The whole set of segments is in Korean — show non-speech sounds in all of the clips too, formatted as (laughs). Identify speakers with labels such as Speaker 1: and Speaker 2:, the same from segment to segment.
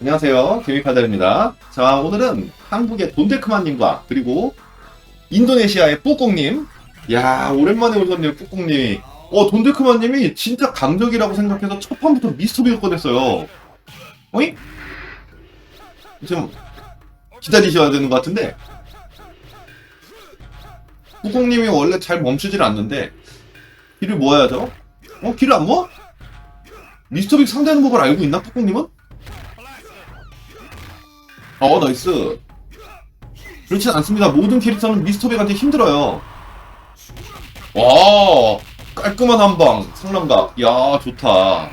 Speaker 1: 안녕하세요. 개미팔달입니다. 자, 오늘은 한국의 돈데크만님과 그리고 인도네시아의 뿌꽁님. 야, 오랜만에 오셨네요, 뿌꽁님이. 어, 돈데크만님이 진짜 강적이라고 생각해서 첫 판부터 미스터비를 꺼냈어요. 어이? 좀 기다리셔야 되는 것 같은데. 뿌꽁님이 원래 잘 멈추질 않는데 길을 모아야죠. 어, 길을 안 모아? 미스터빅 상대하는 법을 알고 있나, 뿌꽁님은? 어, 나이스. 그렇진 않습니다. 모든 캐릭터는 미스터빅한테 힘들어요. 와, 깔끔한 한방, 상남각. 야, 좋다.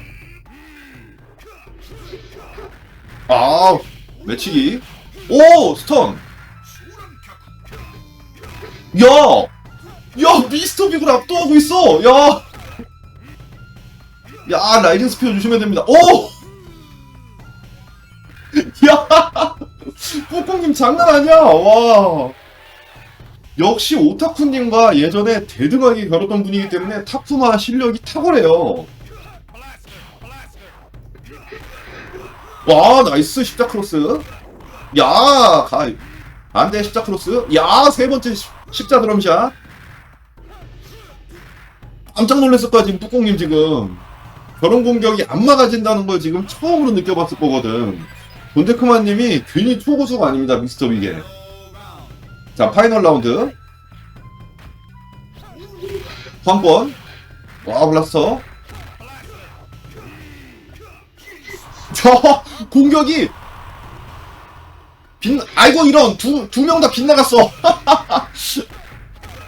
Speaker 1: 아, 매치기. 오, 스턴. 야! 야, 미스터빅을 압도하고 있어! 야! 야, 라이징 스피어 주시면 됩니다. 오! (laughs) 야! 뽀뽕님 장난 아니야! 와! 역시 오타쿠님과 예전에 대등하게 겨뤘던 분이기 때문에 타쿠마 실력이 탁월해요. 와, 나이스 십자 크로스. 야, 가. 안 돼, 십자 크로스. 야, 세 번째 십- 십자 드럼샷. 깜짝 놀랐을 거야, 지금 뚜껑님 지금. 저런 공격이 안 막아진다는 걸 지금 처음으로 느껴봤을 거거든. 돈데크만님이 괜히 초고수가 아닙니다, 미스터 비게. 자, 파이널 라운드. 황권. 와, 블라스터. 저 (laughs) 공격이 빗 아이고 이런 두 두 명 다 빗나갔어. (laughs)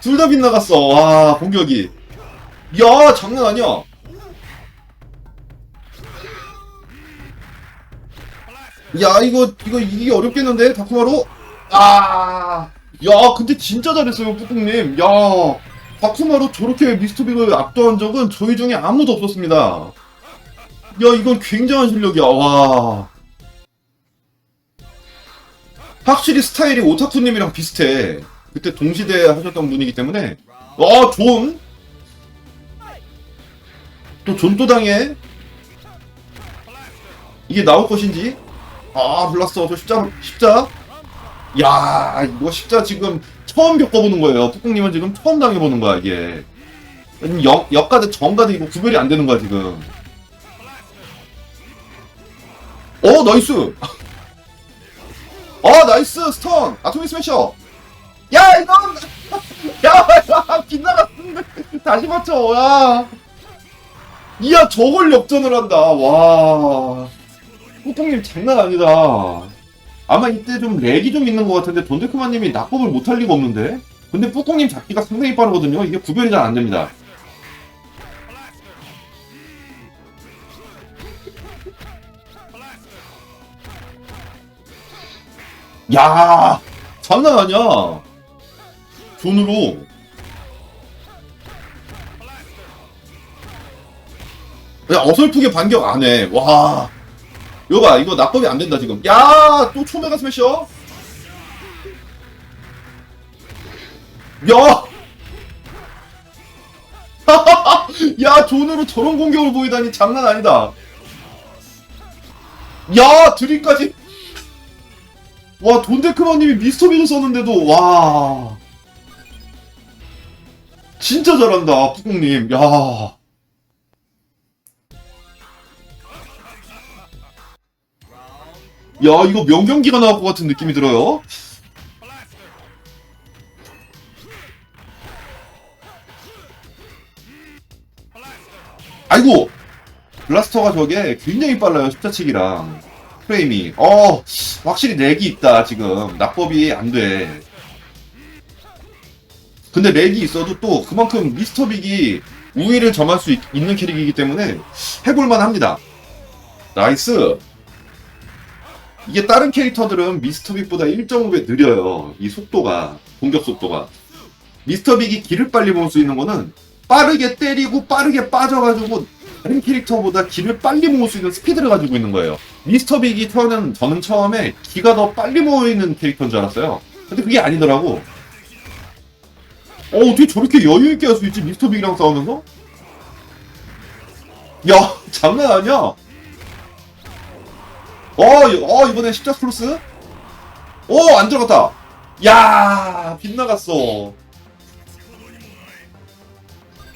Speaker 1: 둘 다 빗나갔어. 와 공격이. 야 장난 아니야. 야 이거 이거 이기 어렵겠는데 다쿠마로. 아. 야 근데 진짜 잘했어요 뿌꾹님. 야 다쿠마로 저렇게 미스터빅을 압도한 적은 저희 중에 아무도 없었습니다. 야 이건 굉장한 실력이야. 와. 확실히 스타일이 오타쿠님이랑 비슷해. 그때 동시대에 하셨던 분이기 때문에. 아, 존. 또 존또당해. 이게 나올 것인지. 아, 블라스터 저 십자, 십자. 야, 이거 십자 지금 처음 겪어보는 거예요. 푸콩님은 지금 처음 당해보는 거야, 이게. 역, 역가드, 정가드 이거 구별이 안 되는 거야, 지금. 어, 나이스! 어 나이스 스톤 아토미 스매셔 야 이건 (laughs) 야, 야 빗나갔는데 다시 맞춰 야 이야 저걸 역전을 한다 와 호통님 장난 아니다. 아마 이때 좀 렉이 좀 있는 것 같은데 돈데크마님이 낙법을 못할 리가 없는데? 근데 뿌꽁님 잡기가 상당히 빠르거든요. 이게 구별이 잘 안 됩니다. 야 장난 아니야. 존으로. 야 어설프게 반격 안 해. 와 이거 봐 이거 낙법이 안 된다 지금 야또 초메가 스매셔 야! (laughs) 야, 존으로 저런 공격을 보이다니 장난 아니다. 야, 드림까지. 와, 돈데크마님이 미스터비를 썼는데도, 와. 진짜 잘한다, 푸국님. 야. 야, 이거 명경기가 나올 것 같은 느낌이 들어요. 아이고! 블라스터가 저게 굉장히 빨라요, 십자치기랑. 프레임이. 어, 확실히 렉이 있다, 지금. 낙법이 안 돼. 근데 렉이 있어도 또 그만큼 미스터빅이 우위를 점할 수 있, 는 캐릭이기 때문에 해볼만 합니다. 나이스! 이게 다른 캐릭터들은 미스터빅보다 1.5배 느려요. 이 속도가. 공격 속도가. 미스터빅이 길을 빨리 모을 수 있는 거는 빠르게 때리고 빠르게 빠져가지고 다른 캐릭터보다 길을 빨리 모을 수 있는 스피드를 가지고 있는 거예요. 미스터 빅이 저는, 저는 처음에 기가 더 빨리 모이는 캐릭터인 줄 알았어요. 근데 그게 아니더라고. 어, 어떻게 저렇게 여유있게 할 수 있지, 미스터 빅이랑 싸우면서? 야, (laughs) 장난 아니야. 어, 이- 어 이번에 십자 크로스? 오, 안 들어갔다. 야, 빗나갔어.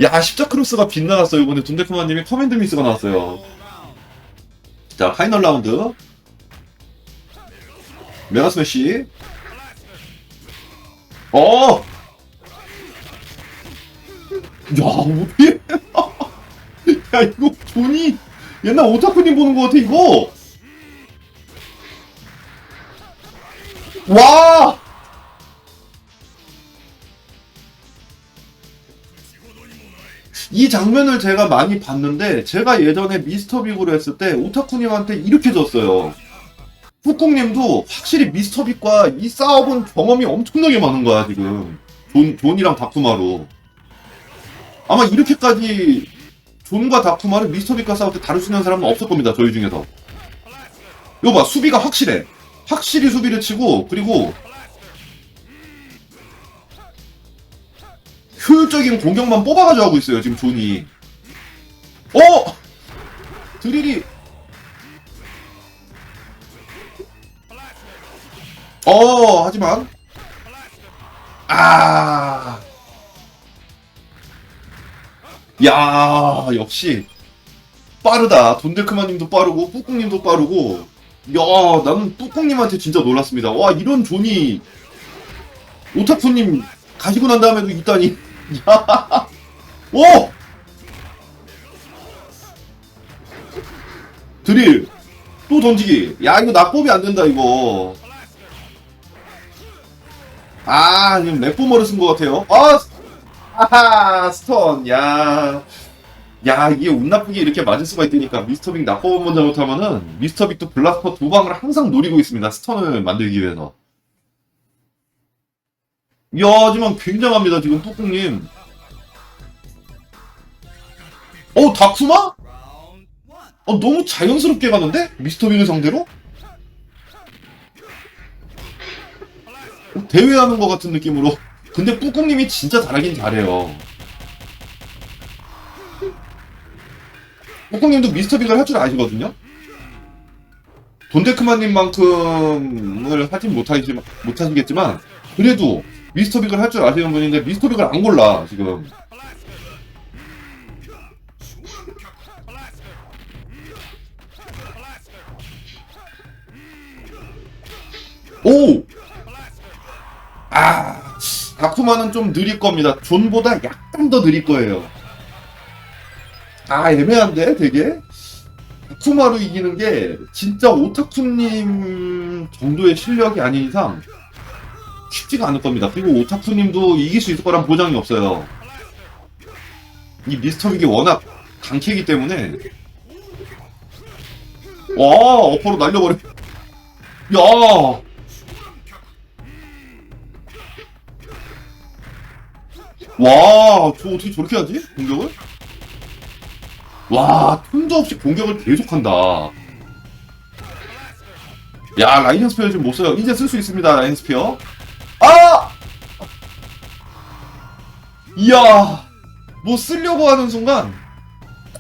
Speaker 1: 야, 십자 크로스가 빗나갔어. 이번에 돈데크마님이 커맨드 미스가 나왔어요. 자, 파이널 라운드. 메가 스매시. 어! 야, 어떻게? (laughs) 야, 이거 존이 옛날 오타쿠님 보는 것 같아, 이거! 와! 이 장면을 제가 많이 봤는데 제가 예전에 미스터 빅으로 했을 때 오타쿠님한테 이렇게 졌어요. 푸콩님도 확실히 미스터 빅과 이 싸워본 경험이 엄청나게 많은 거야 지금 존, 존이랑 다쿠마로 아마 이렇게까지 존과 다쿠마를 미스터 빅과 싸울 때 다룰 수 있는 사람은 없을 겁니다 저희 중에서 이거 봐 수비가 확실해 확실히 수비를 치고 그리고 효율적인 공격만 뽑아가지고 하고 있어요 지금 존이 어 드릴이 어 하지만 아. 야, 역시 빠르다. 돈데크마님도 빠르고 뿌꿍님도 빠르고. 야, 나는 뿌꿍님한테 진짜 놀랐습니다. 와, 이런 존이 오타쿠님 가지고 난 다음에도 있다니. (laughs) 야, 오. 드릴 또 던지기. 야, 이거 낙법이 안 된다 이거. 아, 지금 랩보머를 쓴 것 같아요. 아, 아하, 스턴. 야, 야, 이게 운 나쁘게 이렇게 맞을 수가 있다니까. 미스터빅 낙법만 잘못하면은 미스터빅도 블라스터 두 방을 항상 노리고 있습니다. 스턴을 만들기 위해서. 야, 하지만 굉장합니다, 지금 뚜껑님. 어, 다쿠마? 어, 너무 자연스럽게 가는데? 미스터빅을 상대로? 대회하는 것 같은 느낌으로. 근데 뿌꿍님이 진짜 잘하긴 잘해요. 뿌꿍님도 미스터 빅을 할 줄 아시거든요? 돈데크마님만큼을 하진 못하시, 못하시겠지만, 그래도 미스터 빅을 할 줄 아시는 분인데, 미스터 빅을 안 골라, 지금. 오! 아, 다쿠마는 좀 느릴 겁니다. 존보다 약간 더 느릴 거예요. 아, 애매한데, 되게? 다쿠마로 이기는 게, 진짜 오타쿠님 정도의 실력이 아닌 이상, 쉽지가 않을 겁니다. 그리고 오타쿠님도 이길 수 있을 거란 보장이 없어요. 이 미스터 빅이 워낙 강캐이기 때문에, 와, 어퍼로 날려버려. 야! 와, 저 어떻게 저렇게 하지? 공격을? 와, 틈도 없이 공격을 계속한다. 야, 라이전 스피어 지금 못 써요. 이제 쓸 수 있습니다, 라이전 스피어. 아! 이야, 뭐 쓰려고 하는 순간,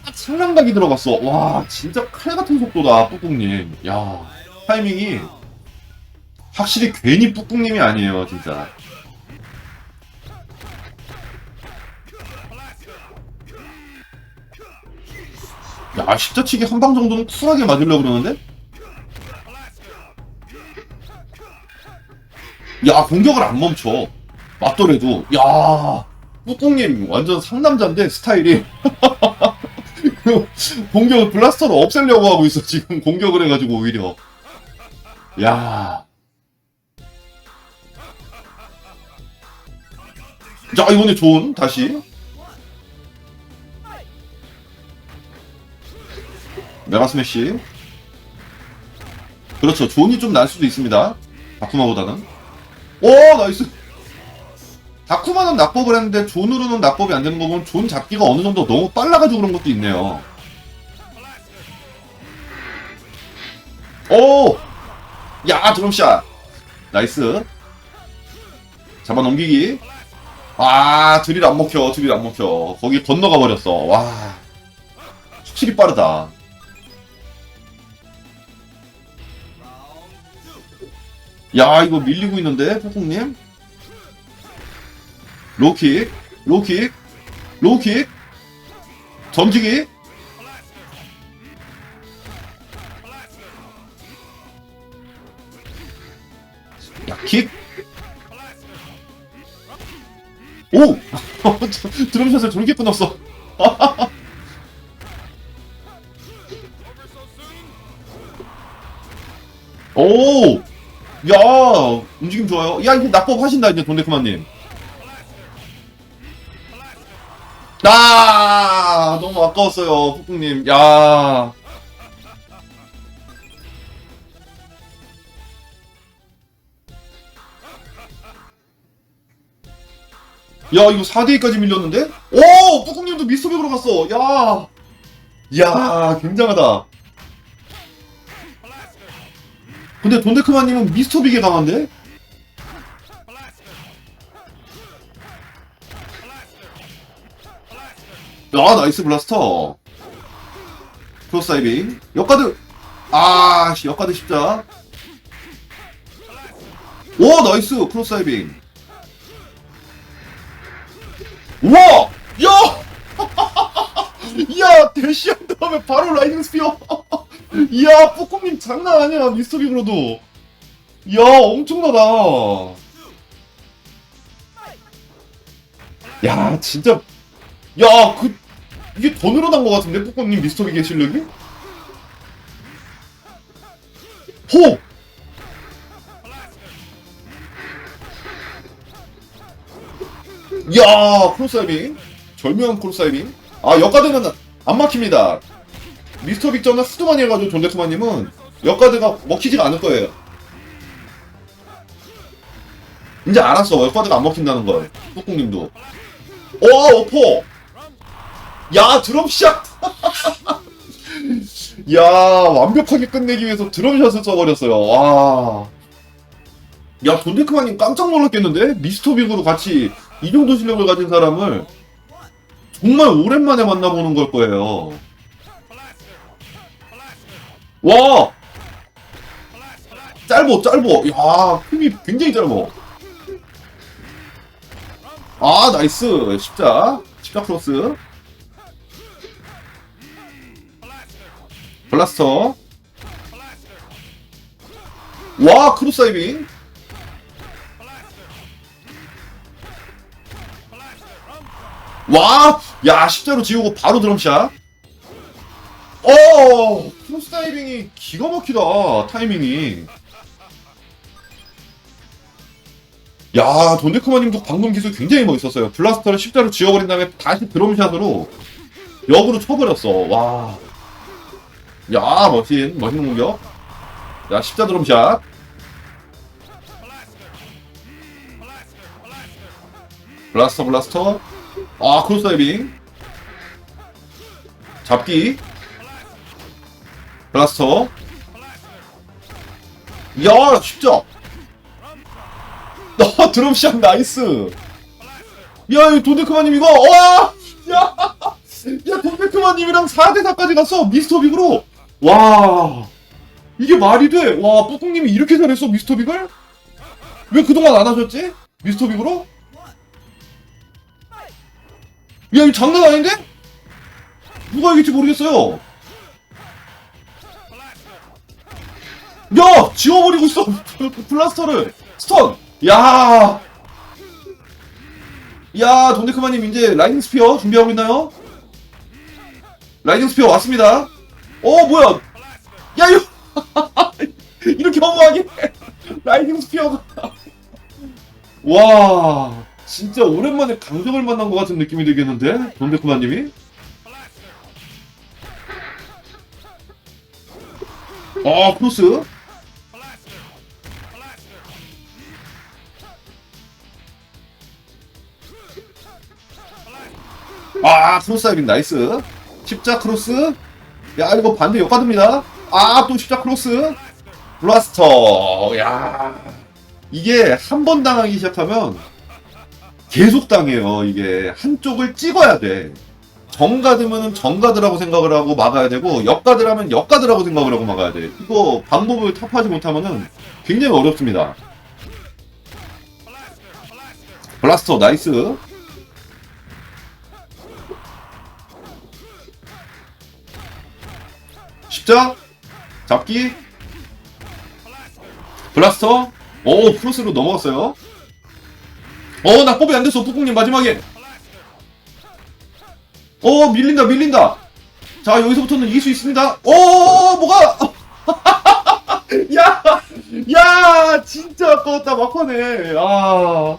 Speaker 1: 딱 상랑각이 들어갔어. 와, 진짜 칼 같은 속도다, 뿌꿍님. 야, 타이밍이, 확실히 괜히 뿌꿍님이 아니에요, 진짜. 야, 십자치기 한 방 정도는 쿨하게 맞으려고 그러는데? 야, 공격을 안 멈춰. 맞더라도. 야, 뿌꿍님 완전 상남자인데, 스타일이. (laughs) 공격을 블라스터로 없애려고 하고 있어, 지금 공격을 해가지고, 오히려. 야. 자, 이번에 좋은, 다시. 메가 스매시. 그렇죠. 존이 좀 날 수도 있습니다. 다쿠마보다는. 오, 나이스. 다쿠마는 낙법을 했는데 존으로는 낙법이 안 되는 거 보면 존 잡기가 어느 정도 너무 빨라가지고 그런 것도 있네요. 오! 야, 드럼샷. 나이스. 잡아 넘기기. 아, 드릴 안 먹혀. 드릴 안 먹혀. 거기 건너가 버렸어. 와. 확실히 빠르다. 야 이거 밀리고 있는데 폭풍님? 로킥 로킥 로킥 던지기. 야킥. 오! (laughs) 드럼샷을 저렇게 끊었어. (laughs) 오 야, 움직임 좋아요. 야, 이거 낙법 하신다, 이제 돈데크만님. 아, 너무 아까웠어요, 푹푹님. 야. 야, 이거 4대2까지 밀렸는데? 오! 푹푹님도 미스터백으로 갔어. 야. 야, 굉장하다. 근데 돈데크만님은 미스터 빅에 강한데? 야 나이스 블라스터. 크로스사이빙. 역가드. 아 씨, 역가드 십자. 오 나이스. 크로스사이빙. 우와! 야! (laughs) 야 대시한 다음에 바로 라이딩 스피어 (laughs) 이야, 뿌꿈님 장난 아니야, 미스터빅으로도. 이야, 엄청나다. 야, 진짜. 야, 그, 이게 더 늘어난 것 같은데, 뿌꿈님 미스터빅의 실력이? 호! 이야, 크로스사이빙. 절묘한 크로스사이빙. 아, 역가드는 안 막힙니다. 미스터 빅전은 하도 많이 해가지고 존데크마님은 역가드가 먹히지가 않을 거예요. 이제 알았어. 역가드가 안 먹힌다는 걸. 뚜꿍님도. 오, 오포! 야, 드럼샷! (laughs) 야, 완벽하게 끝내기 위해서 드럼샷을 써버렸어요. 와. 야, 존데크마님 깜짝 놀랐겠는데? 미스터 빅으로 같이 이 정도 실력을 가진 사람을 정말 오랜만에 만나보는 걸 거예요. 와! 짧어, 짧어. 야, 힘이 굉장히 짧어. 아, 나이스. 십자. 십자 크로스. 블라스터. 와, 크루사이빙. 와! 야, 십자로 지우고 바로 드럼샷. 어, 크로스 다이빙이 기가 막히다. 타이밍이. 야, 돈데크마님도 방금 기술 굉장히 멋있었어요. 블라스터를 십자로 지워버린 다음에 다시 드럼샷으로 역으로 쳐버렸어. 와. 야, 멋진, 멋있는 공격. 야, 십자 드럼샷. 블라스터, 블라스터. 아, 크로스 다이빙. 잡기. 블라스터. 야, 쉽죠? 어, 드럼샷 나이스. 야, 이 돈데크마님 이거, 와! (laughs) 야! 야, 돈데크마님이랑 4대4까지 갔어, 미스터 빅으로. 와. 이게 말이 돼? 와, 뿌꿍님이 이렇게 잘했어, 미스터 빅을? 왜 그동안 안 하셨지? 미스터 빅으로? 야, 이거 장난 아닌데? 누가 이길지 모르겠어요. 야! 지워버리고 있어! (laughs) 블라스터를! 스턴! 야! 야, 돈데크마님 이제 라이딩 스피어 준비하고 있나요? 라이딩 스피어 왔습니다. 어, 뭐야! 야, 이거! (laughs) 이렇게 허무하게! (laughs) 라이딩 스피어가! 와, 진짜 오랜만에 강적을 만난 것 같은 느낌이 들겠는데? 돈데크마님이? 아, 크로스? 아, 크로스 다이빙 나이스. 십자 크로스. 야, 이거 반대 역받습니다. 아, 또 십자 크로스. 블라스터. 야. 이게 한 번 당하기 시작하면 계속 당해요. 이게 한쪽을 찍어야 돼. 정가드면은 정가드라고 생각을 하고 막아야 되고 역가드라면 역가드라고 생각을 하고 막아야 돼. 이거 방법을 탑하지 못하면은 굉장히 어렵습니다. 블라스터 나이스. 십자 잡기 블라스터 오 프로스로 넘어갔어요. 어 낙법이 안 됐어 뚜껑님 마지막에. 어 밀린다 밀린다. 자 여기서부터는 이길 수 있습니다. 오 뭐가 (laughs) 야, 야, 진짜 아까웠다, 막판에. 아.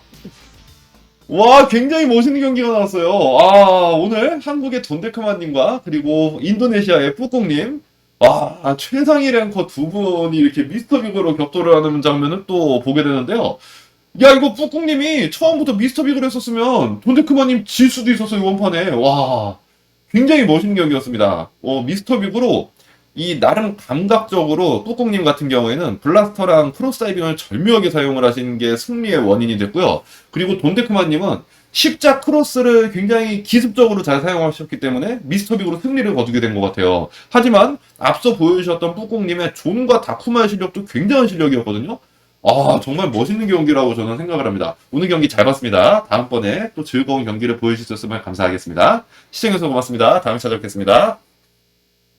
Speaker 1: 와, 굉장히 멋있는 경기가 나왔어요. 아, 오늘 한국의 돈데크만님과 그리고 인도네시아의 뿌꽁님. 와, 최상위 랭커 두 분이 이렇게 미스터 빅으로 격돌을 하는 장면을 또 보게 되는데요. 야, 이거 뿌꽁님이 처음부터 미스터 빅을 했었으면 돈데크만님 질 수도 있었어요, 이번 판에. 와, 굉장히 멋있는 경기였습니다. 어, 미스터 빅으로 이 나름 감각적으로 뚜껑님 같은 경우에는 블라스터랑 크로스다이빙을 절묘하게 사용을 하신 게 승리의 원인이 됐고요. 그리고 돈데크만님은 십자 크로스를 굉장히 기습적으로 잘 사용하셨기 때문에 미스터빅으로 승리를 거두게 된 것 같아요. 하지만 앞서 보여주셨던 뿌꽁님의 존과 다쿠마의 실력도 굉장한 실력이었거든요. 아 정말 멋있는 경기라고 저는 생각을 합니다. 오늘 경기 잘 봤습니다. 다음번에 또 즐거운 경기를 보여주셨으면 감사하겠습니다. 시청해주셔서 고맙습니다. 다음에 찾아뵙겠습니다.